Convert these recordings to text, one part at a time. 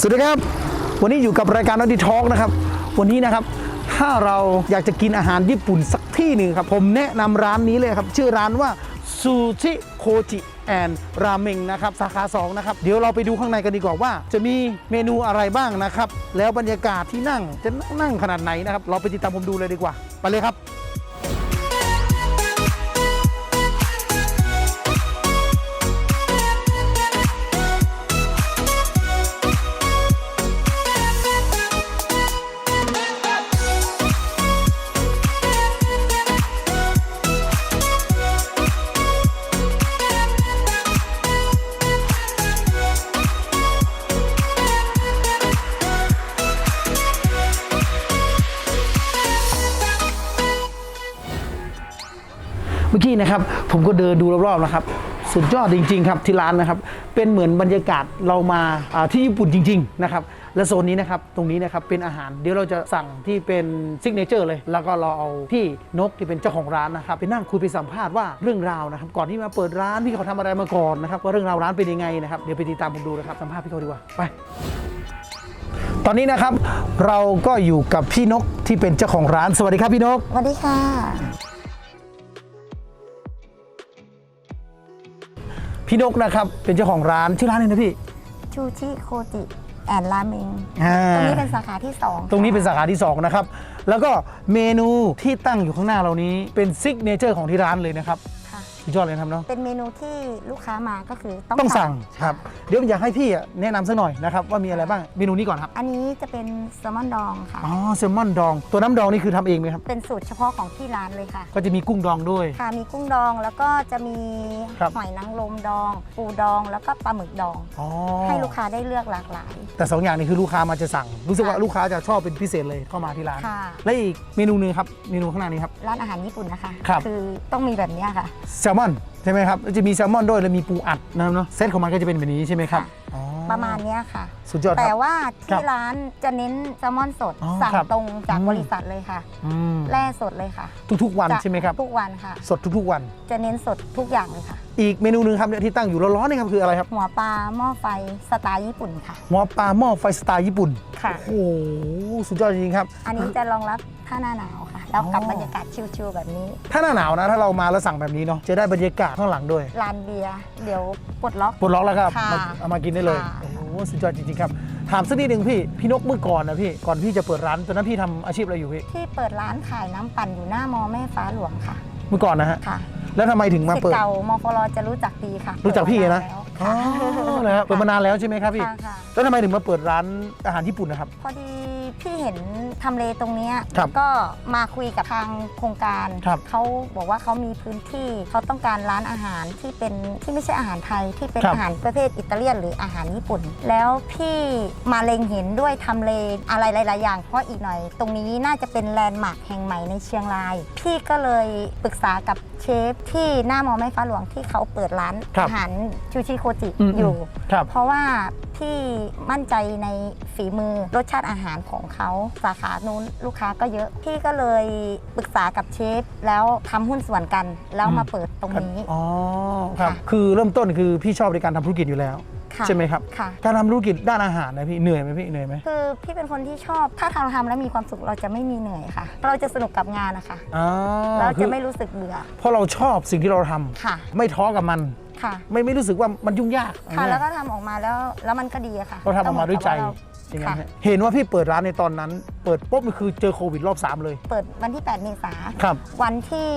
สวัสดีครับ วันนี้อยู่กับรายการนอดีทอกนะครับ วันนี้นะครับ ถ้าเราอยากจะกินอาหารญี่ปุ่นสักที่หนึ่งครับ ผมแนะนำร้านนี้เลยครับ ชื่อร้านว่าซูชิโคจิแอนราเมงนะครับ สาขา2นะครับ เดี๋ยวเราไปดูข้างในกันดีกว่าว่า จะมีเมนูอะไรบ้างนะครับ แล้วบรรยากาศที่นั่งจะนั่งขนาดไหนนะครับ เราไปติดตามผมดูเลยดีกว่า ไปเลยครับ เมื่อกี้นะครับ ผมก็เดินดูรอบๆนะครับ สุดยอดจริง ๆ ครับที่ร้านนะครับ เป็นเหมือนบรรยากาศเรามาที่ญี่ปุ่นจริง ๆ นะครับ และโซนนี้นะครับ ตรงนี้นะครับเป็นอาหาร เดี๋ยวเราจะสั่งที่เป็นซิกเนเจอร์เลย แล้วก็เราเอาพี่นกที่เป็นเจ้าของร้านนะครับไปนั่งคุยไปสัมภาษณ์ว่าเรื่องราวนะครับ ก่อนที่มาเปิดร้านพี่เขาทำอะไรมาก่อนนะครับว่าเรื่องราวร้านเป็นยังไงนะครับเดี๋ยวไปติดตามผมดูนะครับสัมภาษณ์พี่เขาดีกว่าไปตอนนี้นะครับเราก็อยู่กับพี่นกที่เป็นเจ้าของร้าน สวัสดีครับพี่นก สวัสดีค่ะ พี่นกนะครับเป็นเจ้าของร้านชื่อร้านอะไรนะพี่ ชูชิโคจิแอนราเมงอ่า ตรงนี้เป็นสาขาที่2ค่ะตรงนี้เป็นสาขาที่2นะครับแล้วก็เมนูที่ตั้งอยู่ข้างหน้าเรานี้เป็นซิกเนเจอร์ของที่ร้านเลยนะครับค่ะ สุดยอดเลยนะครับเนาะเป็นเมนูที่ลูกค้ามาก็คือต้องต้องสั่งครับเดี๋ยวอยากให้พี่อะแนะนำสักหน่อยนะครับว่ามีอะไรบ้างเมนูนี้ก่อนครับอันนี้จะเป็นแซลมอนดองค่ะ อ๋อแซลมอนดอง ตัวน้ำดองนี่คือทำเองไหมครับเป็นสูตรเฉพาะของที่ร้านเลยค่ะ ก็จะมีกุ้งดองด้วย ค่ะมีกุ้งดองแล้วก็จะมีครับ หอยนางรมดอง ปูดองแล้วก็ปลาหมึกดอง อ๋อให้ลูกค้าได้เลือกหลากหลาย แต่สองอย่างนี้คือลูกค้ามาจะสั่ง รู้สึกว่าค่ะลูกค้าจะชอบเป็นพิเศษเลยเข้ามาที่ร้าน ค่ะ และอีกเมนูหนึงครับเมนูข้างหน้านี้ครับ ร้านอาหารญี่ปุ่นนะคะครับ อต้องมีแบบเนี้ยค่ะ แซลมอนใช่ไหมครับแล้วจะมีแซลมอนด้วยแล้วมีปูอัดนะครับเนาะเซตของมันก็จะเป็นแบบนี้ใช่ไหมครับค่ะอ๋อ ประมาณเนี้ยค่ะ สุดยอดคแต่รับว่าครัที่บร้านจะเน้นแซลมอนสด อ๋อสั่งครับตรงจากอืม บริษัทเลยค่ะ อืมแร่สดเลยค่ะทุกๆวันจะใช่ไหมครับ ทุกวันค่ะ สดทุกๆวัน จะเน้นสดทุกอย่างเลยค่ะ อีกเมนูหนึ่งครับเนี่ยที่ตั้งอยู่ร้อนๆนี่ครับคืออะไรครับหัวปลาหม้อไฟสไตล์ญี่ปุ่นค่ะ หม้อปลาหม้อไฟสไตล์ญี่ปุ่นค่ะ โอ้โหสุดยอดจริงๆครับ อันนี้จะรองรับถ้าหน้าหนาวค่ะ แล้วกับอ๋อบรรยากาศชิลๆแบบนี้ ถ้าหน้าหนาวนะ ถ้าเรามาแล้วสั่งแบบนี้เนาะจะได้บรรยากาศข้างหลังด้วยลานเบียร์เดี๋ยวปลดล็อกปลดล็อกแล้วครับค่ะมาเอามากินได้เลยค่ะโอ้โหสุดยอดจริงๆครับถามสักนิดหนึ่งพี่พี่นกเมื่อก่อนนะพี่ก่อนพี่จะเปิดร้านตอนนั้นพี่ทำอาชีพอะไรอยู่พี่ที่เปิดร้านขายน้ำปั่นอยู่หน้ามอแม่ฟ้าหลวงค่ะ เมื่อก่อนนะฮะค่ะแล้วทำไมถึงมาสิทเปิดธิ์เก่ามฟลจะรู้จักดีค่ะ รู้จักพี่นะเปิดอ๋อมานานแล้วเลยครับเปิดมานานแล้วใช่ไหมครับพี่ค่ะค่ะแล้วทำไมถึงมาเปิดร้านอาหารญี่ปุ่นนะครับพอดี พี่เห็นทำเลตรงเนี้ยครับก็มาคุยกับทางโครงการ ครับเขาบอกว่าเขามีพื้นที่เขาต้องการร้านอาหารที่เป็นที่ไม่ใช่อาหารไทยที่เป็นครับ อาหารประเภทอิตาเลียน หรืออาหารญี่ปุ่น แล้วพี่มาเล็งเห็นด้วยทำเลอะไรหลาย ๆ อย่าง เพราะอีกหน่อย ตรงนี้น่าจะเป็นแลนด์มาร์คแห่งใหม่ในเชียงราย พี่ก็เลยปรึกษากับเชฟที่หน้ามอแม่ฟ้าหลวงที่เขาเปิดร้านครับอาหารชูชิโคจิอืม อยู่ ครับ เพราะว่า พี่มั่นใจในฝีมือรสชาติอาหารของเขาสาขานู้นลูกค้าก็เยอะพี่ก็เลยปรึกษากับเชฟแล้วทำหุ้นส่วนกัน แล้วมาเปิดตรงนี้อ๋อครับค่ะคือเริ่มต้นคือพี่ชอบในการทำธุรกิจอยู่แล้วค่ะใช่ไหมครับค่ะการทำธุรกิจด้านอาหารนะพี่เหนื่อยไหมพี่เหนื่อยไหมคือพี่เป็นคนที่ชอบถ้าเราทำแล้วมีความสุขเราจะไม่มีเหนื่อยค่ะ เราจะสนุกกับงานนะคะอ๋อเราคืจะอไม่รู้สึกเบื่อเพราะเราชอบสิ่งที่เราทำค่ะไม่ท้อกับมัน ค่ะ ไม่ไม่รู้สึกว่ามันยุ่งยากค่ะอะไรแล้วก็ทำออกมาแล้วแล้วมันก็ดีอะค่ะเราทำออกมาด้วยใจก็เหมือนกับว่าเราอย่างนั้นค่ะ ฮะเห็นว่าพี่เปิดร้านในตอนนั้น เปิดปุ๊บก็คือเจอโควิดรอบ3เลย เปิดวันที่ 8 เมษาครับวันที่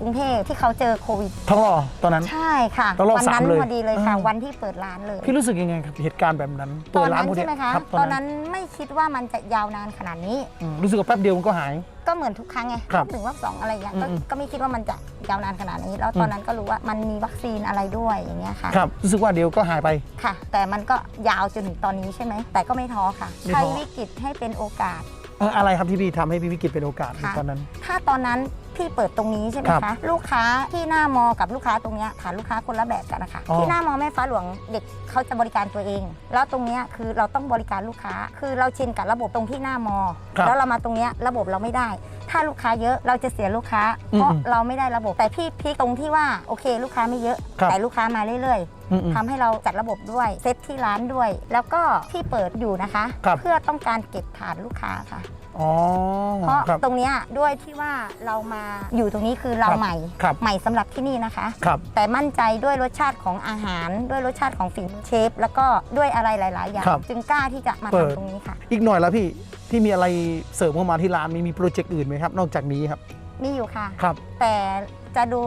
กรุงเทพที่เขาเจอโควิด ท้องหล่อตอนนั้น ใช่ค่ะต้องรอบวัสามนั้นเลยพอดีเลยค่ะ อ่า วันที่เปิดร้านเลยพี่รู้สึกยังไงครับเหตุการณ์แบบนั้นตเปิอดนร้านนั้นพอดีใช่ไหมคะ ครับตอนนั้นไม่คิดว่ามันจะยาวนานขนาดนี้ อืมรู้สึกว่าแป๊บเดียวมันก็หายก็ เหมือนทุกครั้งไงครับถึงรอบสองอะไรอย่างเงี้ยก็อืม ก็ไม่คิดว่ามันจะยาวนานขนาดนี้ แล้วตอนนั้นก็รู้ว่ามันมีวัคซีนอะไรด้วยอย่างเงี้ยค่ะ ครับรู้สึกว่าเดียวก็หายไป ค่ะ แต่มันก็ยาวจนถึงตอนนี้ใช่ไหม แต่ก็ไม่ท้อค่ะ ไม่ท้อ ใช้วิกฤตให้เป็นโอกาส เอ่ออะไรครับที่พี่ทำให้พี่วิกฤตเป็นโอกาสในค่ะ ตอนนั้น ถ้าตอนนั้นพี่เปิดตรงนี้ใช่ไหมครัคะบลูกค้าที่หน้ามอกับลูกค้าตรงเนี้ยฐานลูกค้าคนละแบบกันนะคะอ๋อ ที่หน้ามอแม่ฟ้าหลวงเด็กเขาจะบริการตัวเอง แล้วตรงเนี้ยคือเราต้องบริการลูกค้า คือเราชินกับระบบตรงที่หน้ามอ ครับแล้วเรามาตรงเนี้ยระบบเราไม่ได้ ถ้าลูกค้าเยอะเราจะเสียลูกค้า เพราะอืมเราไม่ได้ระบบแต่พี่พีคตรงที่ว่าโอเค ลูกค้าไม่เยอะ ครับ แต่ลูกค้ามาเรื่อยอืมอืม ทำให้เราจัดระบบด้วยเซตที่ร้านด้วย แล้วก็ที่เปิดอยู่นะคะครับเพื่อต้องการเก็บฐานลูกค้าค่ะอ๋อเพราะครับตรงเนี้ยด้วยที่ว่าเรามาอยู่ตรงนี้คือเราครับใหม่ครับใหม่สำหรับที่นี่นะคะครับแต่มั่นใจด้วยรสชาติของอาหาร ด้วยรสชาติของฝีมือเชฟ แล้วก็ด้วยอะไรหลาย ๆ อย่างครับจึงกล้าที่จะมาเปิดทำตรงนี้ค่ะ อีกหน่อยแล้วพี่ที่มีอะไรเสริมเข้ามาที่ร้านมีมีโปรเจกต์อื่นไหมครับ นอกจากนี้ครับ มีอยู่ค่ะครับแต่ จะดู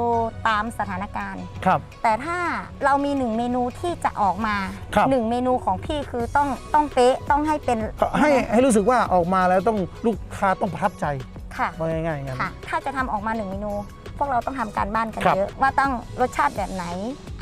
ตามสถานการณ์ ครับ แต่ถ้าเรามีหนึ่งเมนูที่จะออกมาครับ หนึ่งเมนูของพี่คือต้องต้องเป๊ะต้องให้เป็นก็ให้ให้รู้สึกว่าออกมาแล้วต้องลูกค้าต้องประทับใจค่ะ ว่าง่ายๆอย่างนั้น ค่ะ ถ้าจะทำออกมาหนึ่งเมนู พวกเราต้องทำการบ้านกันครับ เยอะ ว่าต้องรสชาติแบบไหน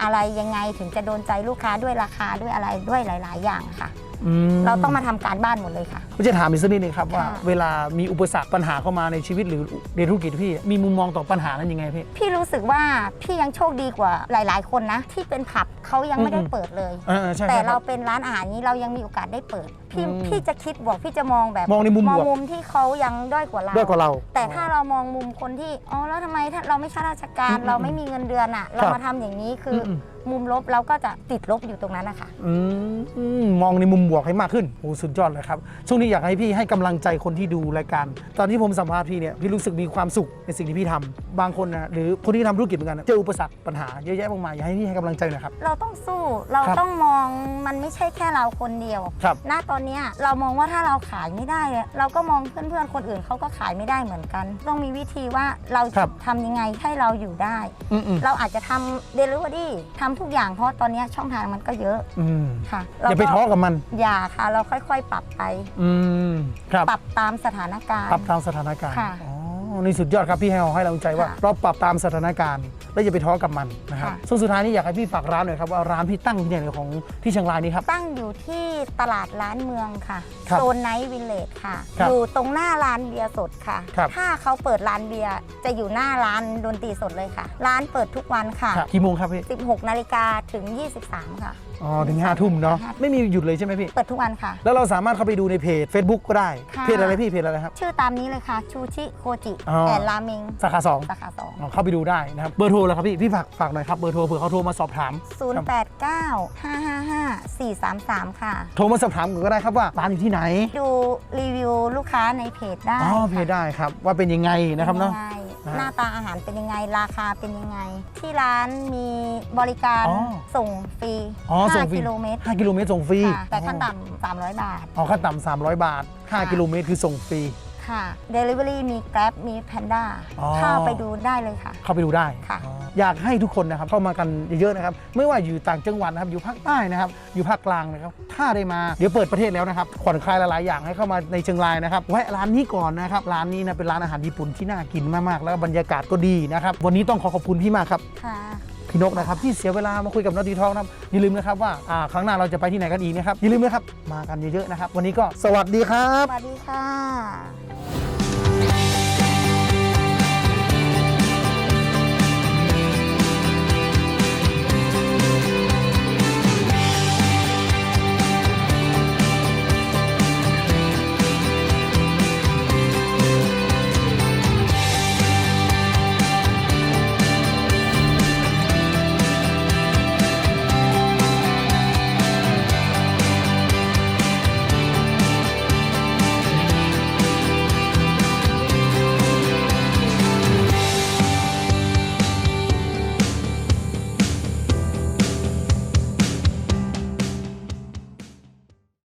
อะไรยังไงถึงจะโดนใจลูกค้าด้วยราคาด้วยอะไรด้วยหลาย ๆ อย่างค่ะ อืมเราต้องมาทำการบ้านหมดเลยค่ะ ผมจะถามอีกสักนิดนึงครับว่าค่ะ เวลามีอุปสรรคปัญหาเข้ามาในชีวิตหรือในธุรกิจพี่ มีมุมมองต่อปัญหานั้นยังไงพี่ พี่รู้สึกว่าพี่ยังโชคดีกว่าหลาย ๆ คนนะ ที่เป็นผับเขายังไม่ได้อืม เปิดเลย เออใช่แต่คเรารับเป็นร้านอาหารนี้เรายังมีโอกาสได้เปิด พี่อืมพี่จะคิดบวกพี่จะมองแบบมองในมุมบวก มุมที่เขายังด้อยกว่าเรา ด้วยกว่าเรา แต่ถ้าเรามองมุมคนที่อ๋อแล้วทำไมถ้าเราไม่ข้าราชการ อืมเราไม่มีเงินเดือนอะ เราครับมาทำอย่างนี้คืออม มุมลบเราก็จะติดลบอยู่ตรงนั้นนะคะอืมอืมมองในมุมบวกให้มากขึ้นโอ้สุดยอดเลยครับ ช่วงนี้อยากให้พี่ให้กำลังใจคนที่ดูรายการ ตอนที่ผมสัมภาษณ์พี่เนี่ยพี่รู้สึกมีความสุขในสิ่งที่พี่ทำบางคนนะหรือคนที่ทำธุรกิจเหมือนกันนะเจออุปสรรคปัญหาเยอะแยะมากมายอยากให้พี่ให้กำลังใจหน่อยครับ เราต้องสู้เราครับ ต้องมองมันไม่ใช่แค่เราคนเดียว ครับ ณตอนเนี้ยเรามองว่าถ้าเราขายไม่ได้อะเราก็มองเพื่อนๆคนอื่นเขาก็ขายไม่ได้เหมือนกัน ต้องมีวิธีว่าเราครับ ทำยังไงให้เราอยู่ได้ อืมอืม เราอาจจะทำเดลิเวอรี่ทำทุกอย่างเพราะตอนเนี้ยช่องทางมันก็เยอะอืมค่ะอย่าไปเรก็ท้อกับมัน อย่าค่ะ เราค่อยๆ ปรับไป อืมครับปรับตามสถานการณ์ ปรับตามสถานการณ์ค่ะ อ๋อนี่สุดยอดครับพี่ให้เราให้กำลังใจว่า ค่ะ เราปรับตามสถานการณ์ และอย่าไปท้อกับมันนะครับค่ะ ส่วนสุดท้ายนี้อยากให้พี่ฝากร้านหน่อยครับว่าร้านพี่ตั้งที่ไหนของที่เชียงรายนี้ครับ ตั้งอยู่ที่ตลาดร้านเมืองค่ะ ครับโซนไนท์วิลเลจค่ะ ครับอยู่ตรงหน้าร้านเบียร์สดค่ะ ครับ ถ้าเขาเปิดร้านเบียร์จะอยู่หน้าร้านดนตรีสดเลยค่ะ ร้านเปิดทุกวันค่ะ ครับกี่โมงครับพี่ 16 นาฬิกาถึง 23 ค่ะ อ๋อถึงห้าทุ่มเนาะห้าไม่มีหยุดเลยใช่ไหมพี่ เปิดทุกวันค่ะ แล้วเราสามารถเข้าไปดูในเพจ Facebook ก็ได้ค่ะ เพจอะไรพี่เพจอะไรครับ ชื่อตามนี้เลยค่ะ ชูชิโคจิอ๋อ แอนราเมงสาขาสองสาขาสองอ๋อเข้าไปดูได้นะครับเบอร์โทรแล้วครับพี่พี่ฝากฝากหน่อยครับเบอร์โทรเผื่อเขาโทรมาสอบถาม0895555433ค่ะ โทรมาสอบถามกันก็ได้ครับว่าร้านอยู่ที่ไหนดูรีวิวลูกค้าในเพจได้อ๋อเพจได้ครับว่าเป็นยังไงนะครับเนาะป็ยังไง นะฮะหน้าตาอาหารเป็นยังไง ราคาเป็นยังไง ที่ร้านมีบริการอ๋อ ส่งฟรีอ๋อส่งฟรี5กิโลเมตร5กิโลเมตรส่งฟรีค่ะแต่ขั้นต่ำ300 บาท อ๋อขั้นต่ำ300 บาท ค่ะ 5 กิโลเมตรคือส่งฟรี ค่ะ Delivery มี Grab มี Panda อ๋อ เข้าไปดูได้เลยค่ะ เข้าไปดูได้ ค่ะอ๋ออยากให้ทุกคนนะครับเข้ามากันเยอะๆนะครับ ไม่ว่าอยู่ต่างจังหวัดนะครับอยู่ภาคใต้นะครับ อยู่ภาคกลางนะครับ ถ้าได้มาเดี๋ยวเปิดประเทศแล้วนะครับผ่อนคลายหลายๆอย่างให้เข้ามาในเชียงรายนะครับแวะร้านนี้ก่อนนะครับร้านนี้นะเป็นร้านอาหารญี่ปุ่นที่น่ากินมากๆแล้วก็บรรยากาศก็ดีนะครับวันนี้ต้องขอขอบคุณพี่มากครับ ค่ะ พี่นกนะครับที่เสียเวลามาคุยกับนอตีทองนะครับอย่าลืมนะครับว่าอ่าครั้งหน้าเราจะไปที่ไหนกันอีกนะครับอย่าลืมนะครับมากันเยอะๆนะครับ วันนี้ก็สวัสดีครับ สวัสดีค่ะ